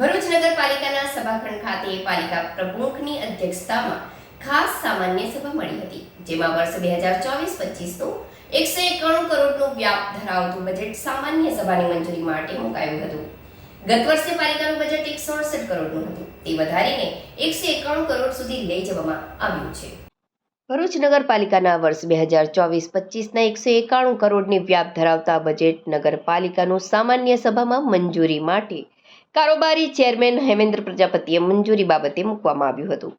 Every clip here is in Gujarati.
ભરૂચ નગરપાલિકાના સભાખંડ ખાતે પાલિકા પ્રમુખની અધ્યક્ષતામાં ખાસ સામાન્ય સભા મળી હતી, જેમાં વર્ષ બે હજાર ચોવીસ પચીસનું એકસો એકાણું કરોડનું વ્યાપ ધરાવતું બજેટ સામાન્ય સભાની મંજૂરી માટે મુકાયું હતું. ગત વર્ષે પાલિકાનું બજેટ એકસો અડસઠ કરોડનું હતું. તે વધારીને એકસો એકાણું કરોડ સુધી લઈ જવામાં આવ્યું છે. ભરૂચ નગરપાલિકાના વર્ષ બે હજાર ચોવીસ પચીસના એકસો એકાણું કરોડની વ્યાપ ધરાવતા બજેટ નગરપાલિકાનું સામાન્ય સભામાં મંજૂરી માટે કારોબારી ચેરમેન હેમેન્દ્ર પ્રજાપતિએ મંજૂરી બાબતે મૂકવામાં આવ્યું હતું.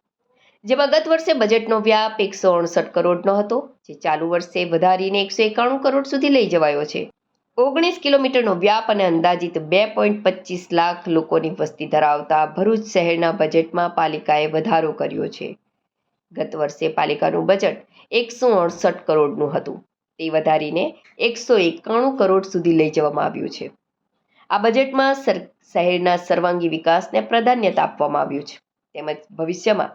જેમાં ગત વર્ષે બજેટનો વ્યાપ એકસો અડસઠ કરોડનો હતો, જે ચાલુ વર્ષે વધારીને એકસો એકાણું કરોડ સુધી લઈ જવાયો છે. ઓગણીસ કિલોમીટરનો વ્યાપ અને અંદાજિત બે પોઈન્ટ પચીસ લાખ લોકોની વસ્તી ધરાવતા ભરૂચ શહેરના બજેટમાં પાલિકાએ વધારો કર્યો છે. ગત વર્ષે પાલિકાનું બજેટ એકસો અડસઠ કરોડનું હતું. તે વધારીને એકસો એકાણું કરોડ સુધી લઈ જવામાં આવ્યું છે. આ બજેટમાં સર શહેરના સર્વાંગી વિકાસને પ્રાધાન્યતા આપવામાં આવ્યું છે. તેમજ ભવિષ્યમાં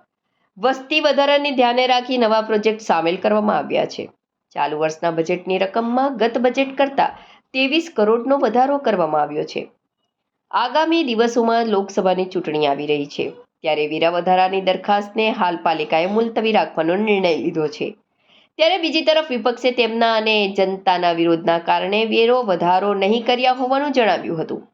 વસ્તી વધારાને ધ્યાને રાખી નવા પ્રોજેક્ટ સામેલ કરવામાં આવ્યા છે. ચાલુ વર્ષના બજેટની રકમમાં ગત બજેટ કરતાં ત્રેવીસ કરોડનો વધારો કરવામાં આવ્યો છે. આગામી દિવસોમાં લોકસભાની ચૂંટણી આવી રહી છે. ત્યારે વેરા વધારાની દરખાસ્તને હાલ પાલિકાએ મુલતવી રાખવાનો નિર્ણય લીધો છે. ત્યારે બીજી તરફ વિપક્ષે તેમના અને જનતાના વિરોધના કારણે વેરો વધારો નહીં કર્યા હોવાનું જણાવ્યું હતું.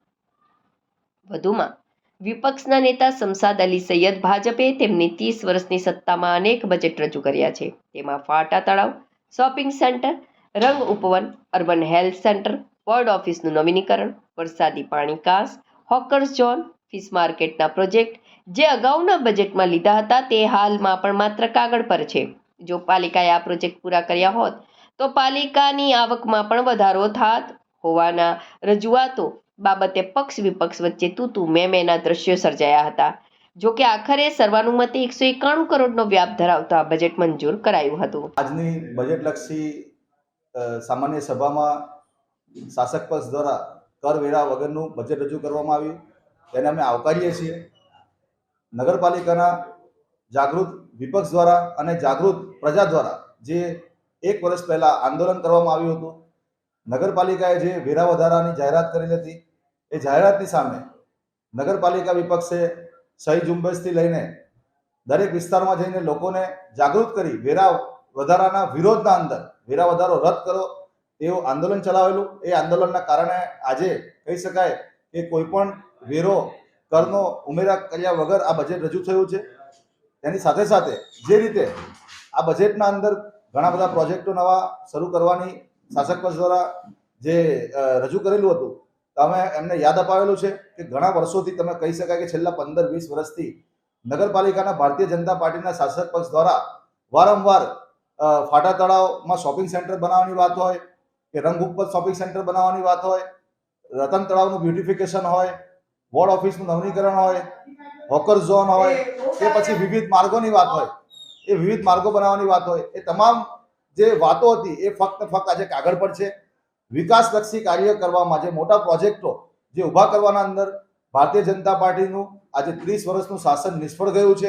વધુમાં, વિપક્ષના નેતા શમસાદ અલી સૈયદ ભાજપે તેમની ત્રીસ વર્ષની સત્તામાં અનેક બજેટ રજૂ કર્યા છે. તેમાં ફાટા તળાવ, શોપિંગ સેન્ટર, રંગ ઉપવન, અર્બન હેલ્થ સેન્ટર, વોર્ડ ઓફિસનું નવીનીકરણ, વરસાદી પાણી કાસ, હોકર્સ ઝોન, ફિશ માર્કેટના પ્રોજેક્ટ, જે અગાઉના બજેટમાં લીધા હતા તે હાલમાં પણ માત્ર કાગળ પર છે. જો પાલિકાએ આ પ્રોજેક્ટ પૂરા કર્યા હોત, તો પાલિકાની આવકમાં પણ વધારો થાત હોવાના રજૂઆતો બાબતે પક્ષ વિપક્ષ વચ્ચે તૂતુ મેમેના દ્રશ્યો સર્જાયા હતા. જો કે આખરે સર્વાનુમતે એકસો એકાણું કરોડનો વ્યાપ ધરાવતા બજેટ મંજૂર કરાયું હતું. આજની બજેટલક્ષી સામાન્ય સભામાં શાસક પક્ષ દ્વારા કરવેરા વગરનું બજેટ રજૂ કરવામાં આવ્યું. તેને અમે આવકારીએ છીએ. નગરપાલિકાના જાગૃત વિપક્ષ દ્વારા અને જાગૃત પ્રજા દ્વારા જે એક વર્ષ પહેલાં આંદોલન કરવામાં આવ્યું હતું નગરપાલિકાએ જે વેરા વધારાની જાહેરાત કરેલી હતી, એ જાહેરાતની સામે નગરપાલિકા વિપક્ષે સહી ઝુંબેશથી લઈને દરેક વિસ્તારમાં જઈને લોકોને જાગૃત કરી વેરા વધારાના વિરોધના અંદર, વેરા વધારો રદ કરો એવું આંદોલન ચલાવેલું. એ આંદોલનના કારણે આજે કહી શકાય કે કોઈ પણ વેરો, કરનો ઉમેરા કર્યા વગર આ બજેટ રજૂ થયું છે. તેની સાથે સાથે જે રીતે આ બજેટના અંદર ઘણા બધા પ્રોજેક્ટો નવા શરૂ કરવાની શાસક પક્ષ દ્વારા જે રજૂ કરેલું હતું તમે એમને યાદ અપાવેલું છે કે ઘણા વર્ષોથી તમે કહી શકાય કે છેલ્લા પંદર વીસ વર્ષથી નગરપાલિકાના ભારતીય જનતા પાર્ટીના શાસક પક્ષ દ્વારા વારંવાર ફાટા તળાવમાં શોપિંગ સેન્ટર બનાવવાની વાત હોય, કે રંગ ઉપર શોપિંગ સેન્ટર બનાવવાની વાત હોય, રતન તળાવનું બ્યુટિફિકેશન હોય, વોર્ડ ઓફિસનું નવીનીકરણ હોય, હોકર ઝોન હોય કે પછી વિવિધ માર્ગોની વાત હોય, એ વિવિધ માર્ગો બનાવવાની વાત હોય, એ તમામ જે વાતો હતી એ ફક્ત ફક્ત આજે કાગળ પર છે. વિકાસલક્ષી કાર્ય કરવામાં જે મોટા પ્રોજેક્ટો જે ઊભા કરવાના અંદર ભારતીય જનતા પાર્ટીનું આજે ત્રીસ વર્ષનું શાસન નિષ્ફળ ગયું છે.